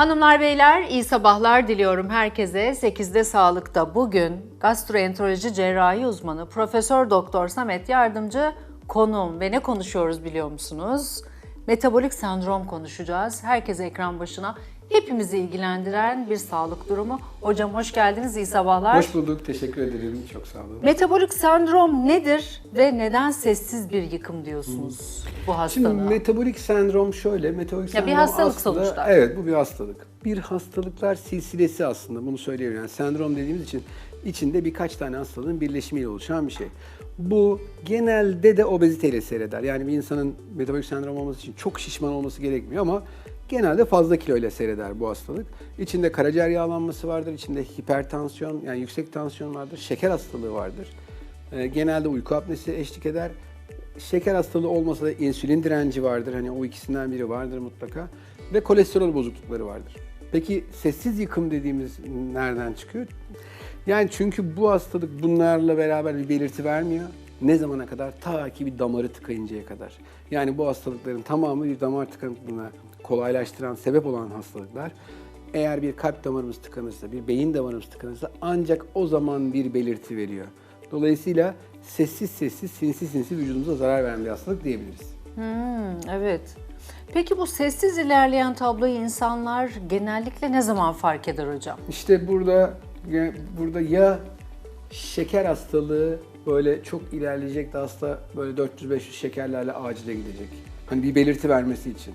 Hanımlar beyler iyi sabahlar diliyorum herkese. 8'de sağlıkta bugün gastroenteroloji cerrahi uzmanı Profesör Doktor Samet Yardımcı konuğum ve ne konuşuyoruz biliyor musunuz? Metabolik sendrom konuşacağız. Herkes ekran başına. Hepimizi ilgilendiren bir sağlık durumu. Hocam hoş geldiniz, iyi sabahlar. Hoş bulduk, teşekkür ederim. Çok sağ olun. Metabolik sendrom nedir ve neden sessiz bir yıkım diyorsunuz bu hastalığa? Şimdi metabolik sendrom şöyle, metabolik Ya bir sendrom hastalık aslında, sonuçta. Evet, bu bir hastalık. Bir hastalıklar silsilesi aslında, bunu söyleyebilirim. Yani sendrom dediğimiz için içinde birkaç tane hastalığın birleşimiyle oluşan bir şey. Bu genelde de obeziteyle seyreder. Yani bir insanın metabolik sendrom olması için çok şişman olması gerekmiyor ama genelde fazla kilo ile seyreder bu hastalık. İçinde karaciğer yağlanması vardır, içinde hipertansiyon yani yüksek tansiyon vardır, şeker hastalığı vardır. Ee, genelde uyku apnesi eşlik eder. Şeker hastalığı olmasa da insülin direnci vardır. Hani o ikisinden biri vardır mutlaka. Ve kolesterol bozuklukları vardır. Peki sessiz yıkım dediğimiz nereden çıkıyor? Yani çünkü bu hastalık bunlarla beraber bir belirti vermiyor. Ne zamana kadar? Ta ki bir damarı tıkayıncaya kadar. Yani bu hastalıkların tamamı bir damar tıkanıklığına kolaylaştıran, sebep olan hastalıklar. Eğer bir kalp damarımız tıkanırsa, bir beyin damarımız tıkanırsa ancak o zaman bir belirti veriyor. Dolayısıyla sessiz sessiz, sinsi sinsi vücudumuza zarar veren bir hastalık diyebiliriz. Hmm, evet. Peki bu sessiz ilerleyen tabloyu insanlar genellikle ne zaman fark eder hocam? İşte burada burada ya şeker hastalığı böyle çok ilerleyecek de hasta böyle 400-500 şekerlerle acile gidecek. Hani bir belirti vermesi için.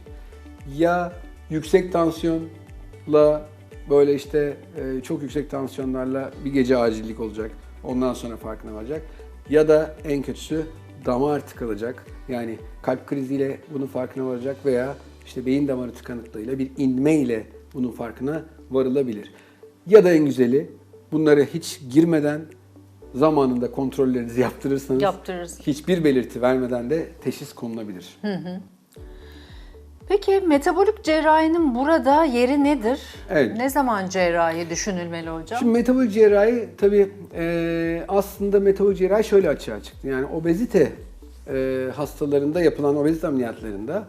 Ya yüksek tansiyonla böyle işte e, çok yüksek tansiyonlarla bir gece acillik olacak. Ondan sonra farkına varacak. Ya da en kötüsü damar tıkanacak. Yani kalp kriziyle bunun farkına varacak veya işte beyin damarı tıkanıklığıyla bir inme ile bunun farkına varılabilir. Ya da en güzeli bunları hiç girmeden zamanında kontrollerinizi yaptırırsanız Yaptırırız. hiçbir belirti vermeden de teşhis konulabilir. Peki metabolik cerrahinin burada yeri nedir? Evet. Ne zaman cerrahi düşünülmeli hocam? Şimdi metabolik cerrahi tabii e, aslında metabolik cerrahi şöyle açığa çıktı. Yani obezite e, hastalarında yapılan obezite ameliyatlarında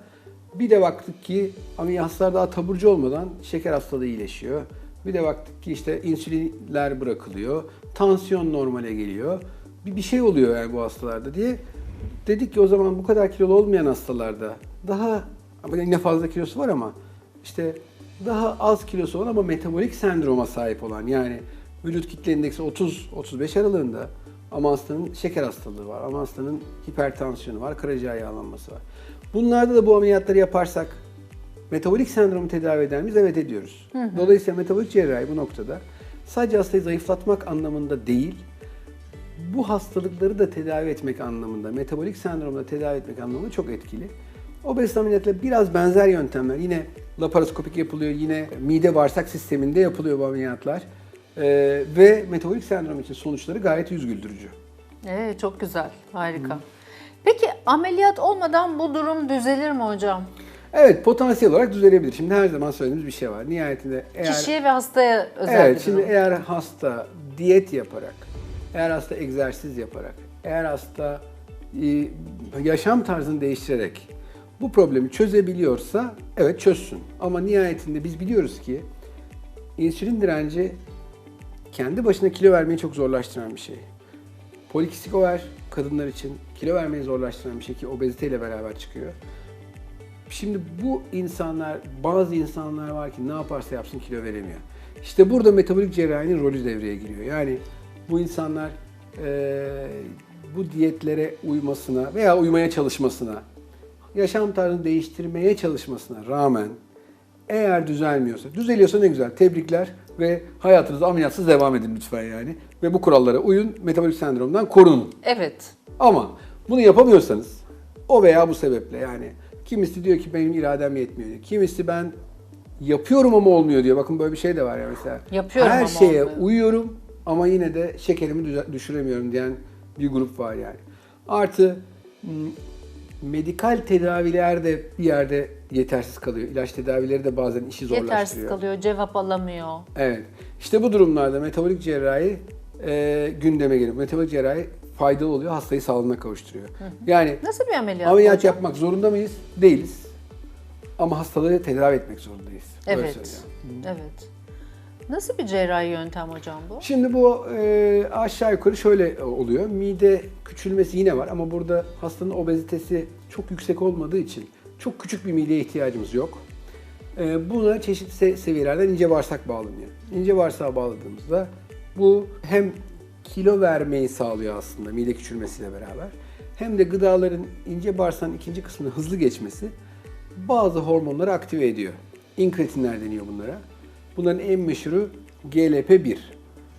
bir de baktık ki hastalar daha taburcu olmadan şeker hastalığı iyileşiyor. Bir de baktık ki işte insülinler bırakılıyor. Tansiyon normale geliyor. Bir, bir şey oluyor yani bu hastalarda diye. Dedik ki o zaman bu kadar kilolu olmayan hastalarda daha ama yine fazla kilosu var ama işte daha az kilosu olan ama metabolik sendroma sahip olan yani vücut kitle indeksi 30-35 aralığında ama hastanın şeker hastalığı var, ama hastanın hipertansiyonu var, karaciğer yağlanması var. Bunlarda da bu ameliyatları yaparsak metabolik sendromu tedavi eder miyiz? Evet ediyoruz. Dolayısıyla metabolik cerrahi bu noktada sadece hastayı zayıflatmak anlamında değil, bu hastalıkları da tedavi etmek anlamında, metabolik sendromu da tedavi etmek anlamında çok etkili. Obezite ameliyatları biraz benzer yöntemler. Yine laparoskopik yapılıyor, yine mide bağırsak sisteminde yapılıyor bu ameliyatlar. Ee, ve metabolik sendrom için sonuçları gayet yüz güldürücü. Evet çok güzel, harika. Peki ameliyat olmadan bu durum düzelir mi hocam? Evet, potansiyel olarak düzelebilir. Şimdi her zaman söylediğimiz bir şey var. Nihayetinde eğer... Kişiye ve hastaya özel Evet, şimdi durum. eğer hasta diyet yaparak, eğer hasta egzersiz yaparak, eğer hasta e, yaşam tarzını değiştirerek bu problemi çözebiliyorsa evet çözsün. Ama nihayetinde biz biliyoruz ki insülin direnci kendi başına kilo vermeyi çok zorlaştıran bir şey. Polikistik over kadınlar için kilo vermeyi zorlaştıran bir şey ki obeziteyle beraber çıkıyor. Şimdi bu insanlar, bazı insanlar var ki ne yaparsa yapsın kilo veremiyor. İşte burada metabolik cerrahinin rolü devreye giriyor. Yani bu insanlar eee, bu diyetlere uymasına veya uymaya çalışmasına, yaşam tarzını değiştirmeye çalışmasına rağmen eğer düzelmiyorsa, düzeliyorsa ne güzel, tebrikler ve hayatınıza ameliyatsız devam edin lütfen yani. Ve bu kurallara uyun, metabolik sendromdan korunun. Evet. Ama bunu yapamıyorsanız o veya bu sebeple yani kimisi diyor ki benim iradem yetmiyor diyor. Kimisi ben yapıyorum ama olmuyor diyor. Bakın böyle bir şey de var ya mesela. Yapıyorum Her ama şeye olmuyor. uyuyorum ama yine de şekerimi düşüremiyorum diyen bir grup var yani. Artı m, medikal tedaviler de bir yerde yetersiz kalıyor. İlaç tedavileri de bazen işi zorlaştırıyor. Yetersiz kalıyor, cevap alamıyor. Evet. İşte bu durumlarda metabolik cerrahi e, gündeme geliyor. Metabolik cerrahi faydalı oluyor, hastayı sağlığına kavuşturuyor. Yani Nasıl bir ameliyat ameliyat hocam? yapmak zorunda mıyız? Değiliz. Ama hastalığı tedavi etmek zorundayız. Evet. Evet. Nasıl bir cerrahi yöntem hocam bu? Şimdi bu e, aşağı yukarı şöyle oluyor. Mide küçülmesi yine var ama burada hastanın obezitesi çok yüksek olmadığı için çok küçük bir mideye ihtiyacımız yok. E, buna çeşitli se- seviyelerden ince bağırsak bağlanıyor. İnce bağırsağa bağladığımızda bu hem kilo vermeyi sağlıyor aslında mide küçülmesiyle beraber hem de gıdaların ince bağırsağın ikinci kısmına hızlı geçmesi bazı hormonları aktive ediyor. İnkretinler deniyor bunlara. Bunların en meşhuru GLP-1.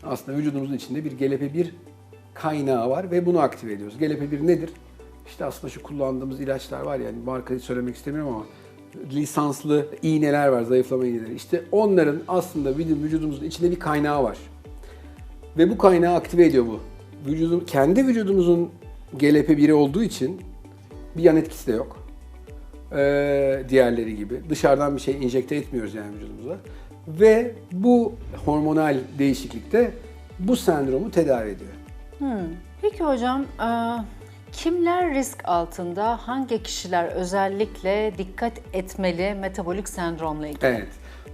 Aslında vücudumuzun içinde bir GLP-1 kaynağı var ve bunu aktive ediyoruz. GLP-1 nedir? İşte aslında şu kullandığımız ilaçlar var yani markayı söylemek istemiyorum ama lisanslı iğneler var, zayıflama iğneleri. İşte onların aslında bizim vücudumuzun içinde bir kaynağı var. Ve bu kaynağı aktive ediyor bu. Vücudun, kendi vücudumuzun GLP-1'i olduğu için bir yan etkisi de yok. Ee, diğerleri gibi. Dışarıdan bir şey enjekte etmiyoruz yani vücudumuza. Ve bu hormonal değişiklikte bu sendromu tedavi ediyor. Peki hocam, e, kimler risk altında, hangi kişiler özellikle dikkat etmeli metabolik sendromla ilgili? Evet.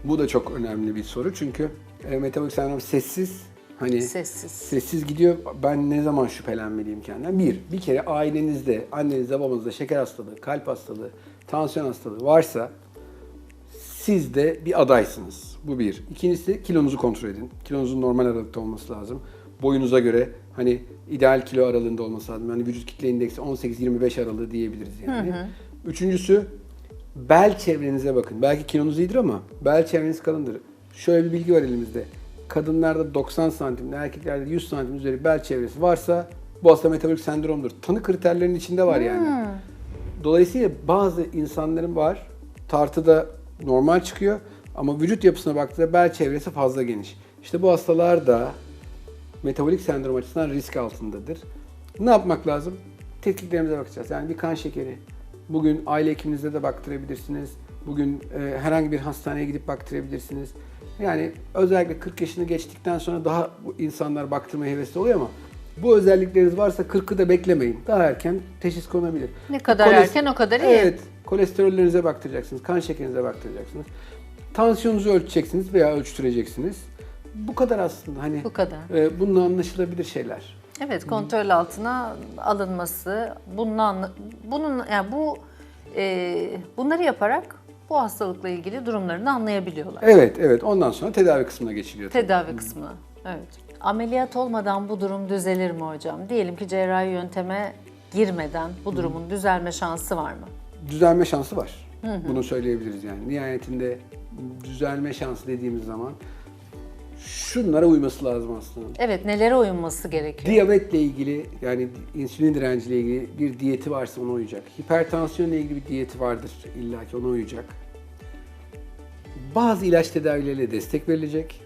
Bu da çok önemli bir soru çünkü e, metabolik sendrom sessiz. Hani Sessiz. Sessiz gidiyor. Ben ne zaman şüphelenmeliyim kendimden? Bir, bir kere ailenizde, annenizde, babanızda şeker hastalığı, kalp hastalığı, tansiyon hastalığı varsa siz de bir adaysınız. Bu bir. İkincisi kilonuzu kontrol edin. Kilonuzun normal aralıkta olması lazım. Boyunuza göre hani ideal kilo aralığında olması lazım. Yani vücut kitle indeksi 18-25 aralığı diyebiliriz yani. Üçüncüsü bel çevrenize bakın. Belki kilonuz iyidir ama bel çevreniz kalındır. Şöyle bir bilgi var elimizde. Kadınlarda 90 santim, erkeklerde 100 santim üzeri bel çevresi varsa bu hasta metabolik sendromdur. Tanı kriterlerinin içinde var yani. Dolayısıyla bazı insanların var, tartıda normal çıkıyor ama vücut yapısına baktığında bel çevresi fazla geniş. İşte bu hastalar da metabolik sendrom açısından risk altındadır. Ne yapmak lazım? Tetkiklerimize bakacağız. Yani bir kan şekeri. Bugün aile hekiminizde de baktırabilirsiniz. Bugün e, herhangi bir hastaneye gidip baktırabilirsiniz. Yani özellikle 40 yaşını geçtikten sonra daha insanlar baktırmaya hevesli oluyor ama bu özellikleriniz varsa 40'ı da beklemeyin. Daha erken teşhis konabilir. Ne kadar Koles- erken o kadar iyi. Evet. Kolesterollerinize baktıracaksınız, kan şekerinize baktıracaksınız. Tansiyonunuzu ölçeceksiniz veya ölçtüreceksiniz. Bu kadar aslında hani Bu kadar. e, bununla anlaşılabilir şeyler. Evet, kontrol altına alınması, bunun bunun yani bu e, bunları yaparak bu hastalıkla ilgili durumlarını anlayabiliyorlar. Evet, evet. Ondan sonra tedavi kısmına geçiliyor. tabii. Tedavi kısmına. Evet. Ameliyat olmadan bu durum düzelir mi hocam? Diyelim ki cerrahi yönteme girmeden bu durumun düzelme şansı var mı? Düzelme şansı var. Bunu söyleyebiliriz yani. Nihayetinde düzelme şansı dediğimiz zaman şunlara uyması lazım aslında. Evet, nelere uyulması gerekiyor? Diyabetle ilgili yani insülin direnciyle ilgili bir diyeti varsa ona uyacak. Hipertansiyonla ilgili bir diyeti vardır illaki ona uyacak. Bazı ilaç tedavileriyle destek verilecek.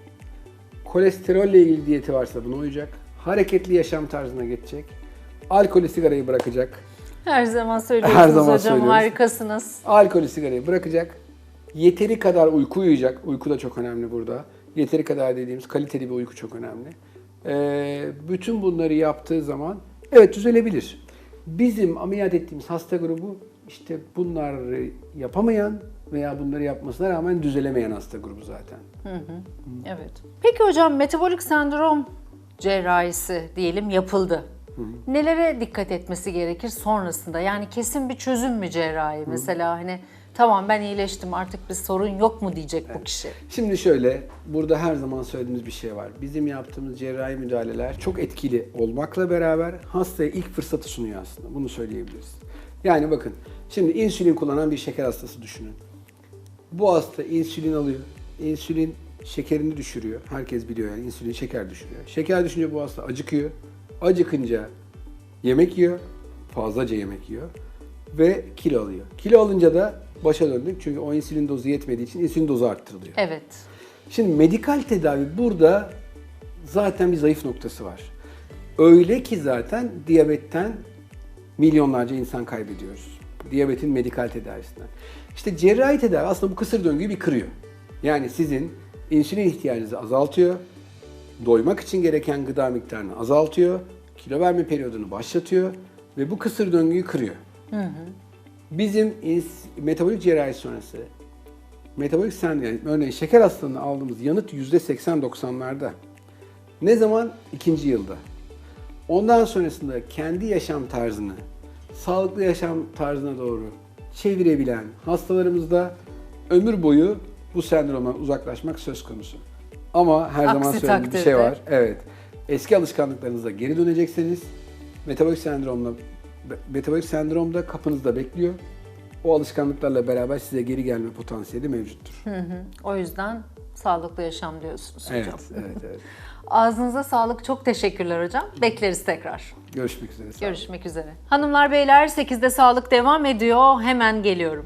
Kolesterolle ilgili diyeti varsa buna uyacak. Hareketli yaşam tarzına geçecek. Alkolü sigarayı bırakacak. Her zaman söylüyorsunuz Her zaman hocam, söylüyoruz. harikasınız. Alkolü sigarayı bırakacak. Yeteri kadar uyku uyuyacak. Uyku da çok önemli burada. Yeteri kadar dediğimiz kaliteli bir uyku çok önemli. Ee, bütün bunları yaptığı zaman evet düzelebilir. Bizim ameliyat ettiğimiz hasta grubu işte bunları yapamayan veya bunları yapmasına rağmen düzelemeyen hasta grubu zaten. Evet. Peki hocam metabolik sendrom cerrahisi diyelim yapıldı. Nelere dikkat etmesi gerekir sonrasında? Yani kesin bir çözüm mü cerrahi? Mesela hani tamam ben iyileştim artık bir sorun yok mu diyecek bu kişi. Şimdi şöyle, burada her zaman söylediğimiz bir şey var. Bizim yaptığımız cerrahi müdahaleler çok etkili olmakla beraber hastaya ilk fırsatı sunuyor aslında. Bunu söyleyebiliriz. Yani bakın, şimdi insülin kullanan bir şeker hastası düşünün. Bu hasta insülin alıyor. İnsülin şekerini düşürüyor. Herkes biliyor yani insülin şeker düşürüyor. Şeker düşünce bu hasta acıkıyor. Acıkınca yemek yiyor. Fazlaca yemek yiyor. Ve kilo alıyor. Kilo alınca da başa döndük. Çünkü o insülin dozu yetmediği için insülin dozu arttırılıyor. Evet. Şimdi medikal tedavi burada zaten bir zayıf noktası var. Öyle ki zaten diyabetten milyonlarca insan kaybediyoruz. Diyabetin medikal tedavisinden. İşte cerrahi tedavi aslında bu kısır döngüyü bir kırıyor. Yani sizin insülin ihtiyacınızı azaltıyor, doymak için gereken gıda miktarını azaltıyor, kilo verme periyodunu başlatıyor ve bu kısır döngüyü kırıyor. Bizim ins- metabolik cerrahi sonrası metabolik sendrom, yani örneğin şeker hastalığına aldığımız yanıt %80-90'larda. Ne zaman? İkinci yılda. Ondan sonrasında kendi yaşam tarzını, sağlıklı yaşam tarzına doğru çevirebilen hastalarımızda ömür boyu bu sendromdan uzaklaşmak söz konusu. Ama her zaman Aksi söylediğim bir şey takdirde- var. Evet. Eski alışkanlıklarınıza geri dönecekseniz metabolik sendromla metabolik sendrom da kapınızda bekliyor. O alışkanlıklarla beraber size geri gelme potansiyeli mevcuttur. O yüzden sağlıklı yaşam diyorsunuz Evet, hocam. evet, evet. Ağzınıza sağlık. Çok teşekkürler hocam. Bekleriz tekrar. Görüşmek üzere. Görüşmek üzere. Hanımlar beyler 8'de sağlık devam ediyor. Hemen geliyorum.